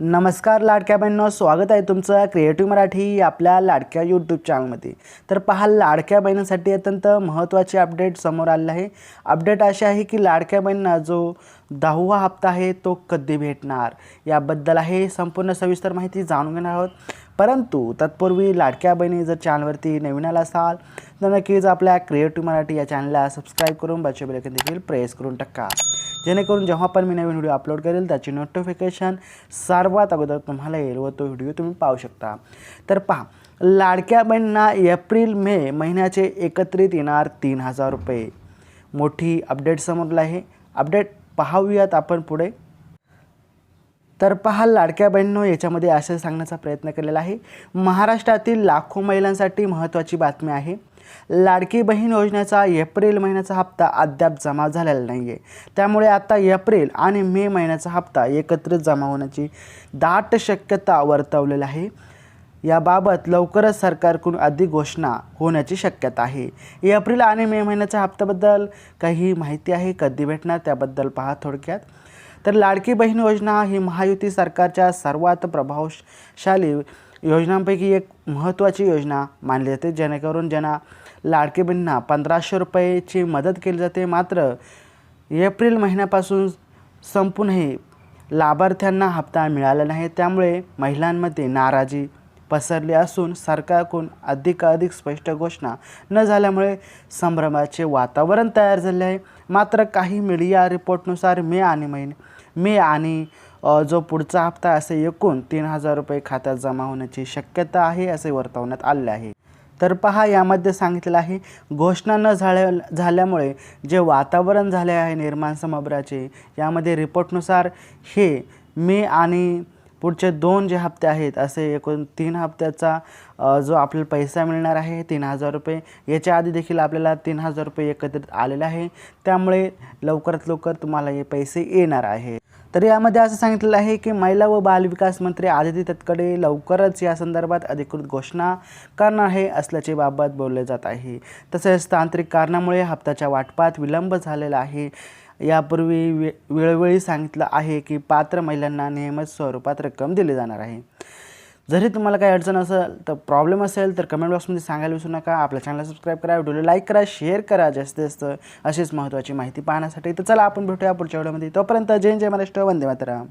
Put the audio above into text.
नमस्कार लाडक्या बहिणींनो स्वागत आहे तुमचं क्रिएटिव्ह मराठी आपल्या लाडक्या यूट्यूब चॅनलमध्ये तर पहा लाडक्या बहिणींसाठी अत्यंत महत्त्वाचे अपडेट समोर आलेलं आहे. अपडेट असे आहे की लाडक्या बहिणींना जो दहावा हप्ता आहे तो कधी भेटणार? याबद्दल आहे संपूर्ण सविस्तर माहिती जाणून घेणार आहोत. परंतु तत्पूर्वी लाडक्या बहिणी जर चॅनलवरती नवीन आला असाल तर नक्कीच आपल्या क्रिएटिव्ह मराठी या चॅनलला सबस्क्राईब करून बच्चे बेलकन देखील प्रेस करून टाका. जेणेकरून जेव्हा पण मी नवीन व्हिडिओ अपलोड करेल त्याची नोटिफिकेशन सर्वात अगोदर तुम्हाला येईल व तो व्हिडिओ तुम्ही पाहू शकता. तर पहा लाडक्या बहिणींना एप्रिल मे महिन्याचे एकत्रित येणार तीन हजार रुपये. मोठी अपडेट समोरला आहे. अपडेट पाहूयात आपण पुढे. तर पहा लाडक्या बहिणींनो याच्यामध्ये असं सांगण्याचा प्रयत्न केलेला आहे. महाराष्ट्रातील लाखो महिलांसाठी महत्त्वाची बातमी आहे. लाडकी बहीण योजनेचा एप्रिल महिन्याचा हप्ता अद्याप जमा झालेला नाही आहे त्यामुळे आता एप्रिल आणि मे महिन्याचा हप्ता एकत्रित जमा होण्याची दाट शक्यता वर्तवलेली आहे. याबाबत लवकरच सरकारकडून अधिक घोषणा होण्याची शक्यता आहे. एप्रिल आणि मे महिन्याच्या हप्त्याबद्दल काही माहिती आहे? कधी भेटणार? त्याबद्दल पहा थोडक्यात. तर लाडकी बहीण योजना ही महायुती सरकारच्या सर्वात प्रभावशाली योजनांपैकी एक महत्त्वाची योजना मानली जाते जेणेकरून ज्यांना लाडकी बहिणींना पंधराशे रुपयेची मदत केली जाते मात्र एप्रिल महिन्यापासून संपूनही लाभार्थ्यांना हप्ता मिळाला नाही. त्यामुळे महिलांमध्ये नाराजी पसरली असून सरकारकडून अधिकाधिक स्पष्ट घोषणा न झाल्यामुळे संभ्रमाचे वातावरण तयार झाले आहे. मात्र काही मीडिया रिपोर्टनुसार मे आणि महिने मे आणि जो पुढचा हप्ता असे एकूण तीन हजार रुपये खात्यात जमा होण्याची शक्यता आहे असे वर्तवण्यात आले आहे. तर पहा यामध्ये सांगितलं आहे घोषणा न झाल्या झाल्यामुळे जे वातावरण झाले आहे निर्माण समुद्राचे यामध्ये रिपोर्टनुसार हे मे आणि पुढचे दोन जे हप्ते आहेत असे एकूण तीन हप्त्याचा जो आपल्याला पैसा मिळणार आहे तीन हजार रुपये याच्या आधी देखील आपल्याला तीन हजार रुपये एकत्रित आलेले आहे. त्यामुळे लवकरात लवकर तुम्हाला हे पैसे येणार आहे. तर यामध्ये असं सांगितलेलं आहे की महिला व बालविकास मंत्री आदिती तटकडे लवकरच या संदर्भात अधिकृत घोषणा करणार आहे असल्याचे बाबत बोलले जात आहे. तसेच तांत्रिक कारणामुळे हप्त्याच्या वाटपात विलंब झालेला आहे. यापूर्वी वे वेळोवेळी सांगितलं आहे की पात्र महिलांना नियमित स्वरूपात रक्कम दिली जाणार आहे. जरी तुम्हाला काही अडचण असेल तर प्रॉब्लेम असेल तर कमेंट बॉक्समध्ये सांगायला विसरू नका. आपल्या चॅनलला सबस्क्राईब करा व्हिडिओला लाईक करा शेअर करा जास्तीत जास्त. अशीच महत्त्वाची माहिती पाहण्यासाठी तर चला आपण भेटूया पुढच्या व्हिडिओमध्ये तोपर्यंत जय जय महाराष्ट्र वंदे मातरम.